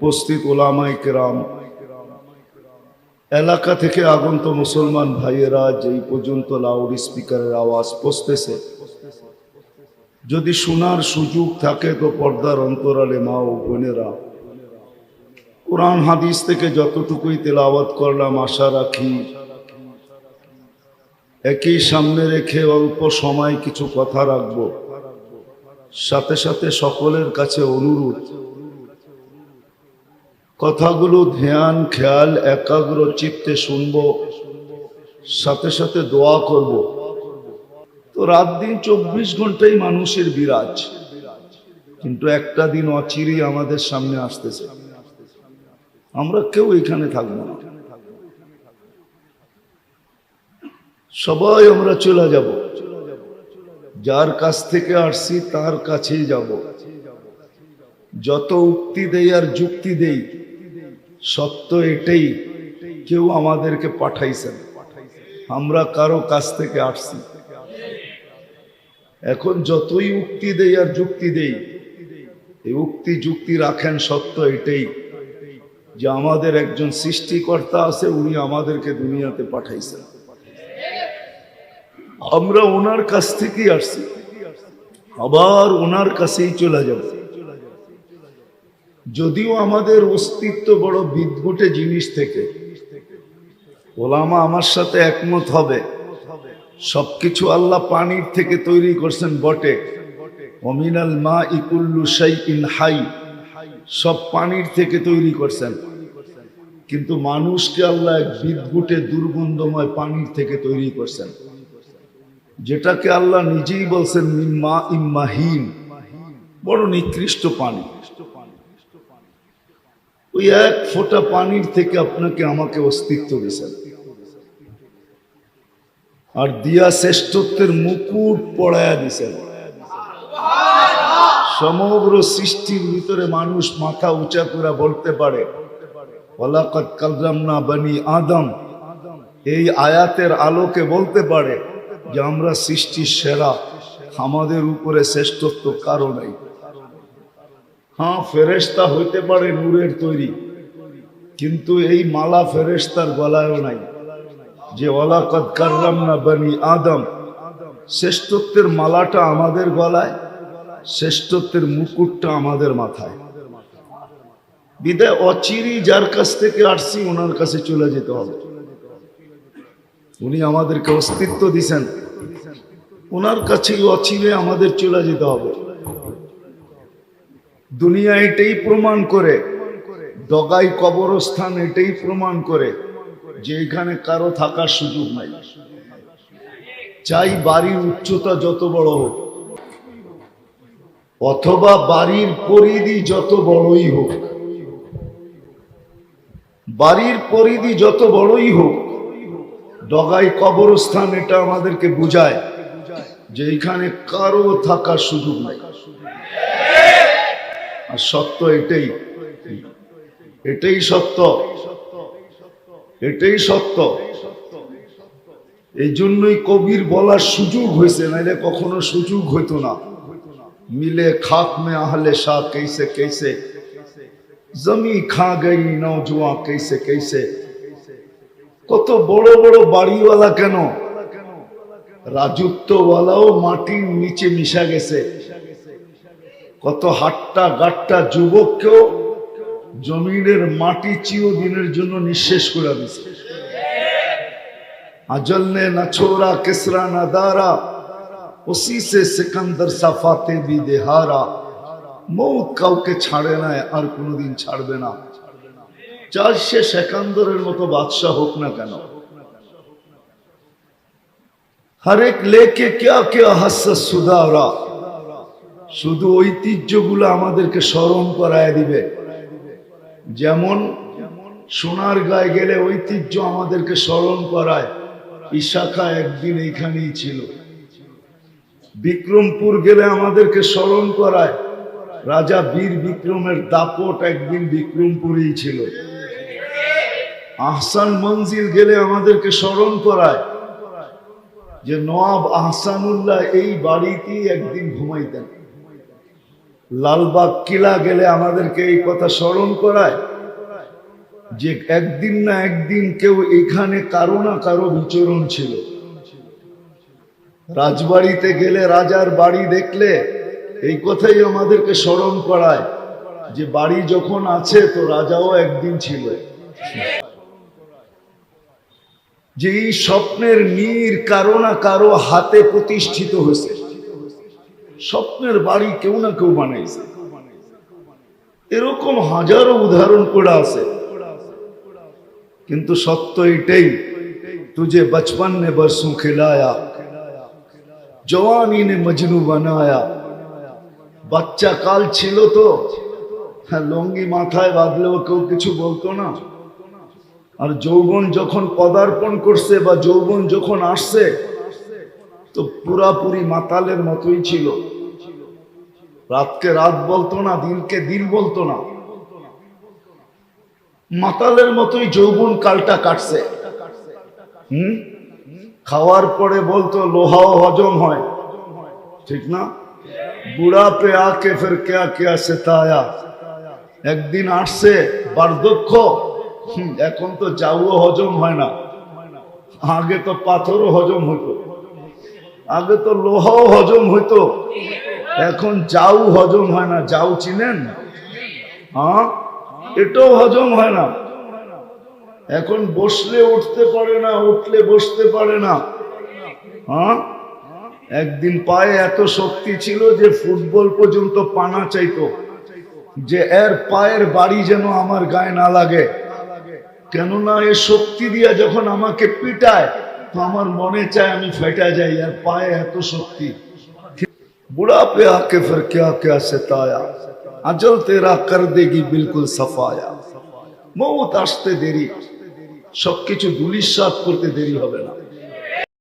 উপস্থিত ওলামাই কেরাম। এলাকা থেকে আগন্ত মুসলমান ভাইয়েরা যেই পর্যন্ত লাউড স্পিকারের আওয়াজ পৌঁছতেছে, যদি শোনার সুযোগ থাকে তো পর্দার অন্তরালে মা ও বোনেরা, কোরআন হাদিস থেকে যতটুকুই তেলাওয়াত করলাম আশা রাখি, একই সামনে রেখে অল্প সময় কিছু কথা রাখব। সাথে সাথে সকলের কাছে অনুরোধ কথাগুলো ধ্যান, খেয়াল, একাগ্র চিত্তে শুনব, সাথে সাথে দোয়া করব। তো রাত দিন চব্বিশ ঘন্টাই মানুষের বিরাজ। কিন্তু একটা দিন অচিরই আমাদের সামনে আসতেছে। আমরা কেউ এখানে থাকব না। সবাই আমরা চলে যাব। যার কাছ থেকে আসছি, তার কাছেই যাব। যত উক্তি দেই আর যুক্তি দেই সত্য এটাই কেউ আমাদেরকে পাঠাইছেন। আমরা কারও কাছ থেকে আসছি। এখন যতই উক্তি দেই আর যুক্তি দেই, এই উক্তি যুক্তি রাখেন সত্য এটাই যে আমাদের একজন সৃষ্টিকর্তা আছে, উনি আমাদেরকে দুনিয়াতে পাঠাইছেন। আমরা ওনার কাছ থেকেই আসছি। আবার ওনার কাছেই চলে যাব। যদিও আমাদের অস্তিত্ব বড় বিদ্যুটে জিনিস থেকে। ওলামা আমার সাথে একমত হবে। সবকিছু আল্লাহ পানির থেকে তৈরি করছেন বটে। অমিনাল মা ইকুল্লু সাই ইন হাই। সব পানির থেকে তৈরি করছেন। কিন্তু মানুষকে আল্লাহ এক বিদ্যুটে দুর্গন্ধময় পানির থেকে তৈরি করছেন। যেটাকে আল্লাহ নিজেই বলছেন মিম্মা ইম্মাহীন। বড় নিকৃষ্ট পানি। ওই এক ফোঁটা পানির থেকে আপনাকে আমাকে অস্তিত্ব দিয়েছেন আর দিয়া শ্রেষ্ঠত্বের মুকুট পড়ায়া দিছেন সমগ্র সৃষ্টির ভিতরে মানুষ মাথা উঁচা করে বলতে পারে কালরামনা বানি আদম। এই আয়াতের আলোকে বলতে পারে যে, আমরা সৃষ্টির সেরা, আমাদের উপরে শ্রেষ্ঠত্ব কারও নাই। হ্যাঁ ফেরেস্তা হইতে পারে নূরের তৈরি, কিন্তু এই মালা ফেরেস্তার গলায়ও নাই। যে ওলাকত কারলাম না বানি আদম, শ্রেষ্ঠত্বের মালাটা আমাদের গলায়, শ্রেষ্ঠত্বের মুকুটটা আমাদের মাথায়। বিদায়, অচিরি যার কাছ থেকে আসছি, ওনার কাছে চলে যেতে হবে। উনি আমাদেরকে অস্তিত্ব দিছেন। ওনার কাছেই অচিরে আমাদের চলে যেতে হবে। দুনিয়া এটাই প্রমাণ করে। ডগাই কবরস্থান এটাই প্রমাণ করে যে এখানে কারও থাকার সুযোগ নাই। চাই বাড়ির উচ্চতা যত বড় হোক, অথবা বাড়ির পরিধি যত বড়ই হোক, বাড়ির পরিধি যত বড়ই হোক, ডগাই কবরস্থান এটা আমাদেরকে বুঝায় যে এখানে কারও থাকার সুযোগ নাই। আর সত্য এটাই। এটাই সত্য। এটাই সত্য। এই জন্যই কবির বলার সুযোগ হয়েছে, নাইলে কখনো সুযোগ হইতো না। মিলে খাক মে আহলে শাহ কেসে কেসে জমি খা গই নৌজুয়া কেসে কেসে কত বড় বড় বাড়িওয়ালা কেন? রাজত্বওয়ালাও মাটির নিচে মিশা গেছে। কত হাট্টা গাট্টা যুবককেও জমিনের মাটি চিও দিনের জন্য নিঃশেষ করে দিছে। আজল নে না ছোরা কেসরা না দারা উসি সে সিকান্দার সাফাতে বি দেহারা মৌত কাউকে ছাড়ে না, আর কোনোদিন ছাড়বে না। চার সে সেকান্দরের মতো বাদশাহ হোক না কেন। হরেক লেকে কে কে হাস সুদারা শুধু ঐতিহ্যগুলো আমাদেরকে স্মরণ করায় দিবে। যেমন, সোনার গায়ে গেলে ঐতিহ্য আমাদেরকে স্মরণ করায়। ইশাখা একদিন এইখানেই ছিল। বিক্রমপুর গেলে আমাদেরকে স্মরণ করায়। রাজা বীর বিক্রমের দাপট একদিন বিক্রমপুরেই ছিল। আহসান মঞ্জিল গেলে আমাদেরকে স্মরণ করায় যে নওয়াব আহসানুল্লাহ এই বাড়িতেই একদিন ঘুমাইতেন। লালবাগ কিলা গেলে আমাদেরকে এই কথা স্মরণ করায় যে একদিন না একদিন কেউ এখানে কারও না কারও বিচরণ ছিল। রাজবাড়িতে গেলে রাজার বাড়ি দেখলে এই কথাই আমাদেরকে স্মরণ করায় যে বাড়ি যখন আছে তো রাজাও একদিন ছিল। যে এই স্বপ্নের নীর কারও না কারও হাতে প্রতিষ্ঠিত হয়েছে। স্বপ্নের বাড়ি কেউ না কেউ বানাইছে এরকম হাজারো উদাহরণ করে আছে। কিন্তু সত্য এটাই, তুঝে বচপন নে বরসু খেলায়া, জওয়ানি নে মজনু বানায়া। বাচ্চা কাল ছিল তো হ্যাঁ লঙ্গি মাথায় বাঁধলেও কেউ কিছু বলতো না। আর যৌবন যখন পদার্পণ করছে বা যৌবন যখন আসছে, তো পুরাপুরি মাতালের মতোই ছিল। রাতকে রাত বলতো না, দিনকে দিন বলতো না। মাতালের মতোই যৌবন কালটা কাটছে। খাওয়ার পরে বলতো, লোহাও হজম হয়। ঠিক না? বুড়া পে আকে ফের কেয়া কেয়া সেতায়া। একদিন আসছে, বার্ধক্য। এখন তো যাও হজম হয় না। আগে তো পাথরও হজম হতো আগে তো লোহাও হজম হইতো। এখন যাও হজম হয় না, যাও চিনেন? হ্যাঁ? এটাও হজম হয় না। এখন বসলে উঠতে পারে না, উঠলে বসতে পারে না। হ্যাঁ? একদিন পায়ে এত শক্তি ছিল যে ফুটবল পর্যন্ত পানা চাইতো, যে এর পায়ের বাড়ি যেন আমার গায়ে না লাগে। কেননা এ শক্তি দিয়া যখন আমাকে পিটায়, তো আমার মনে চায় আমি ফেটা যাই আর পায়ে এত শক্তি। বুড়া पे आके फिर क्या क्या सताया अजल तेरा कर देगी बिल्कुल सफाया মৌত আসতে দেরি সবকিছু দুলিশ্বাস করতে দেরি হবে না